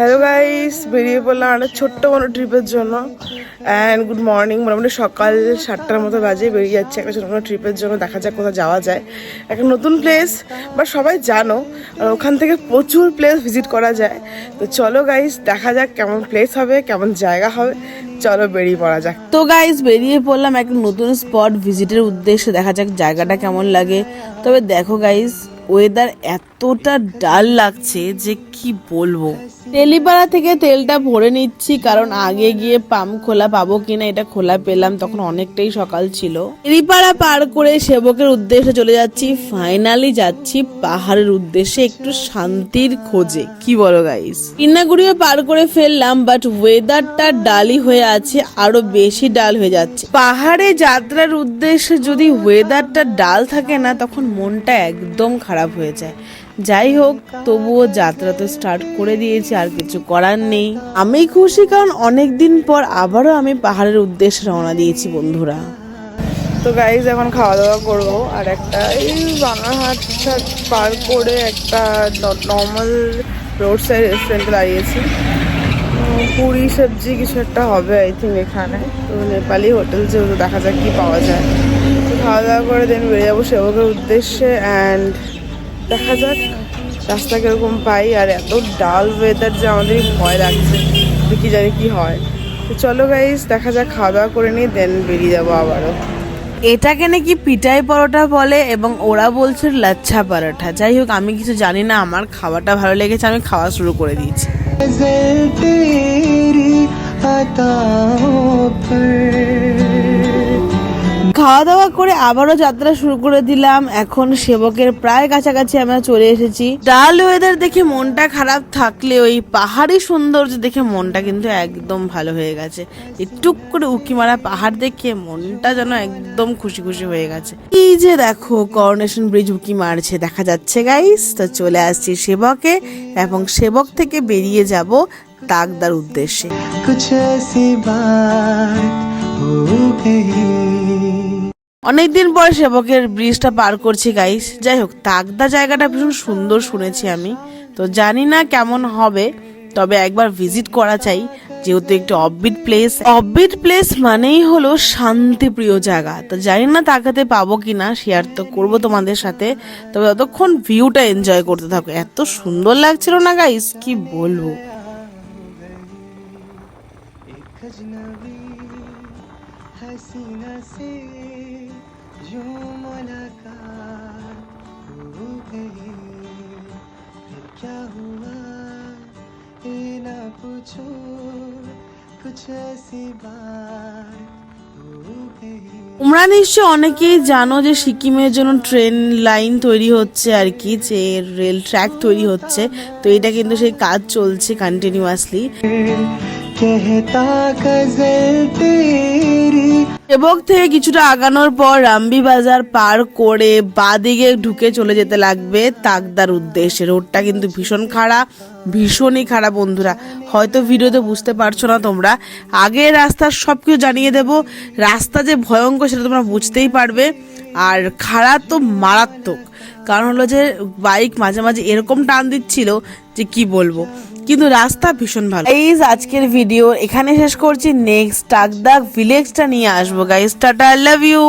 Hello guys বেরিয়ে পড়লাম একটা ছোট্ট কোনো ট্রিপের জন্য। অ্যান্ড গুড মর্নিং মোটামুটি সকাল সাতটার মতো বাজে, বেরিয়ে যাচ্ছে একটা ছোটো কোনো ট্রিপের জন্য। দেখা যাক কোথাও যাওয়া যায়। একটা নতুন প্লেস বা সবাই জানো, আর ওখান থেকে প্রচুর প্লেস ভিজিট করা যায়। তো চলো গাইস দেখা যাক কেমন প্লেস হবে, কেমন জায়গা হবে। চলো, বেরিয়ে পড়া যাক। তো গাইস বেরিয়ে পড়লাম একটা নতুন স্পট ভিজিটের উদ্দেশ্যে। দেখা যাক জায়গাটা কেমন লাগে। তবে দেখো গাইস ওয়েদার এতটা ডাল লাগছে যে কি বলব। তেলিপাড়া থেকে তেলটা ভরে নিচ্ছি, কারণ আগে গিয়ে পাম্প খোলা পাবো কিনা এটা খোলা পেলাম, তখন অনেকটাই সকাল ছিল। তেলিপাড়া পার করে সেবকের উদ্দেশ্যে চলে যাচ্ছি ফাইনালি যাচ্ছি পাহাড়ের উদ্দেশ্যে একটু শান্তির খোঁজে। কি বলো গাইস ইন্নাগুড়িও পার করে ফেললাম বাট ওয়েদারটা ডালি হয়ে আছে, আরও বেশি ডাল হয়ে যাচ্ছে। পাহাড়ে যাত্রার উদ্দেশ্যে যদি ওয়েদারটা ডাল থাকে না, তখন মনটা একদম খারাপ হয়ে যায়। যাই হোক তবুও যাত্রা তো স্টার্ট করে দিয়েছি আর কিছু করার নেই। আমি খুশি কারণ অনেক দিন পর আবারও আমি পাহাড়ের উদ্দেশ্যে রওনা দিয়েছি বন্ধুরা। তো গাইজ এখন খাওয়া দাওয়া করব আর একটা এই বানারহাট পার করে একটা নর্মাল রোড সাইড রেস্টুরেন্টে দাঁড়িয়েছি। পুরি সবজি কিছু একটা হবে আই থিঙ্ক এখানে। তো নেপালি হোটেল যেহেতু দেখা যাক কি পাওয়া যায়। তো খাওয়া দাওয়া করে দেন বেরিয়ে যাব সেবকের উদ্দেশ্যে অ্যান্ড দেখা যাক। রাস্তা কীরকম পাই আর এত ডাল ওয়েদার যে আমাদের ভয় লাগছে যে কি জানি কি হয়। তো চলো গাইস দেখা যাক খাওয়া দাওয়া করে নিই দেন বেরিয়ে যাব আবারও। এটাকে নাকি পিটাই পরোটা বলে এবং ওরা বলছে লাচ্ছা পরোটা। যাই হোক আমি কিছু জানি না আমার খাওয়াটা ভালো লেগেছে আমি খাওয়া শুরু করে দিয়েছি। খাওয়া দাওয়া করে আবারও যাত্রা শুরু করে দিলাম এখন সেবকের প্রায় কাছাকাছি আমরা চলে এসেছি ডাল ওয়েদার দেখে মনটা খারাপ থাকলে ওই পাহাড়ি সৌন্দর্য দেখে মনটা কিন্তু একদম ভালো হয়ে গেছে এই টুক করে উকি মারা পাহাড় দেখে মনটা যেন একদম খুশি খুশি হয়ে গেছে এই যে দেখো করোনেশন ব্রিজ উকি মারছে দেখা যাচ্ছে গাইস তো চলে আসছি সেবকে এবং সেবক থেকে বেরিয়ে যাব তাকদার উদ্দেশ্যে कुछ ऐसी बात हो गई অনেকদিন পর সেবকের ব্রিজটা পার করছি গাইস যাই হোক, তাগদা জায়গাটা ভীষণ সুন্দর শুনেছি আমি। তো জানি না কেমন হবে, তবে একবার ভিজিট করা চাই, যেহেতু একটি অববিট প্লেস অববিট প্লেস মানেই হলো শান্তিপ্রিয় জায়গা। তো জানি না তাকাতে পাবো কি না শেয়ার তো করব তোমাদের সাথে। তবে ততক্ষণ ভিউটা এনজয় করতে থাকো। এত সুন্দর লাগছিল না গাইস কি বলব? हसीना से यूं मुलाकात हो गई फिर क्या हुआ ये ना पूछो कुछ ऐसी बात हो गई তোমরা নিশ্চয় অনেকেই জানো যে সিকিমের জন্য ট্রেন লাইন তৈরি হচ্ছে আর কি যে রেল ট্র্যাক তৈরি হচ্ছে তো এটা কিন্তু সেই কাজ চলছে কন্টিনিউয়াসলি এবং থেকে কিছুটা আগানোর পর রামবি বাজার পার করে বাদিকে ঢুকে চলে যেতে লাগবে তাকদার উদ্দেশ্যে। রোডটা কিন্তু ভীষণ খারাপ, ভীষণই খারাপ বন্ধুরা। হয়তো ভিডিওতে বুঝতে পারছ না তোমরা। আগে রাস্তার সব কিছু জানিয়ে দেব। রাস্তা যে ভয়ঙ্কর সেটা তোমরা বুঝতেই পারবে। আর খারাপ তো মারাত্মক। কারণ হলো যে বাইক মাঝে মাঝে এরকম টান দিচ্ছিল যে কি বলব। কিন্তু রাস্তা ভীষণ ভালো। এই আজকের ভিডিও এখানে শেষ করছি। নেক্সট টাকদাক ভিলেজটা নিয়ে আসব। Guys tata I love you